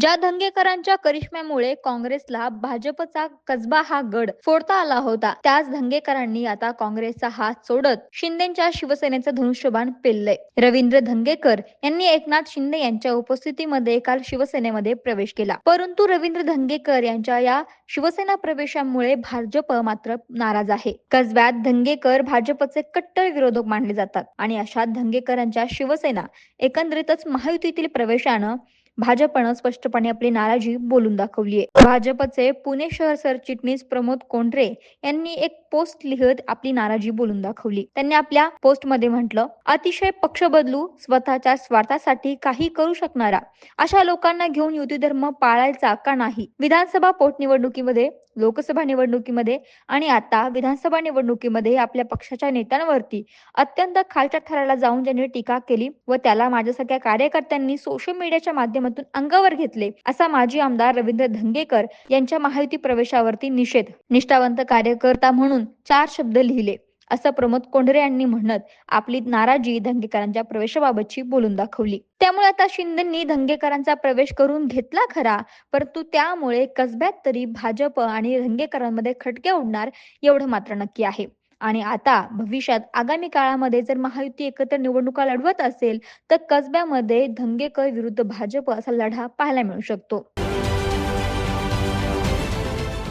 ज्या धंगेकरांच्या करिश्म्यामुळे काँग्रेसला भाजपचा कसबा हा गड फोडता आला होता त्याच धंगेकरांनी आता काँग्रेसचा हात सोडत शिंदेच्या शिवसेनेचं धनुष्यबाण पेललंय. रवींद्र धंगेकर यांनी एकनाथ शिंदे यांच्या उपस्थितीमध्ये काल शिवसेनेमध्ये प्रवेश केला. परंतु रवींद्र धंगेकर यांच्या या शिवसेना प्रवेशामुळे भाजप मात्र नाराज आहे. कसब्यात धंगेकर भाजपचे कट्टर विरोधक मानले जातात आणि अशा धंगेकरांच्या शिवसेना एकंदरीतच महायुतीतील प्रवेशानं भाजपनं स्पष्टपणे आपली नाराजी बोलून दाखवली आहे भाजपचे पुणे शहर सरचिटणीस प्रमोद कोंढरे यांनी एक पोस्ट लिहत आपली नाराजी बोलून दाखवली. त्यांनी आपल्या पोस्टमध्ये म्हटलं अतिशय पक्ष बदलू स्वतःच्या स्वार्थासाठी काही करू शकणारा अशा लोकांना घेऊन युती धर्म पाळायचा का नाही? विधानसभा पोटनिवडणुकीमध्ये लोकसभा निवडणुकीमध्ये आणि आता विधानसभा निवडणुकीमध्ये आपल्या पक्षाच्या नेत्यांवरती अत्यंत खालच्या थराला जाऊन ज्यांनी टीका केली व त्याला माझ्यासारख्या कार्यकर्त्यांनी सोशल मीडियाच्या माध्यमातून अंगावर घेतले असा माजी आमदार रवींद्र धंगेकर यांच्या महायुती प्रवेशावरती निषेध. निष्ठावंत कार्यकर्ता म्हणून चार शब्द लिहिले. असं प्रमोद कोंढरे यांनी म्हणत आपली नाराजी धंगेकरांच्या प्रवेशाबाबतची बोलून दाखवली. त्यामुळे आता शिंदेंनी धंगेकरांचा प्रवेश करून घेतला खरा परंतु त्यामुळे कसब्यात तरी भाजप आणि धंगेकरांमध्ये खटके उडणार एवढं मात्र नक्की आहे. आणि आता भविष्यात आगामी काळामध्ये जर महायुती एकत्र निवडणुका लढवत असेल तर कसब्यामध्ये धंगेकर विरुद्ध भाजप असा लढा पाहायला मिळू शकतो.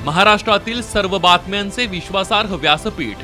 महाराष्ट्रातील सर्व बातम्यांचे विश्वासार्ह व्यासपीठ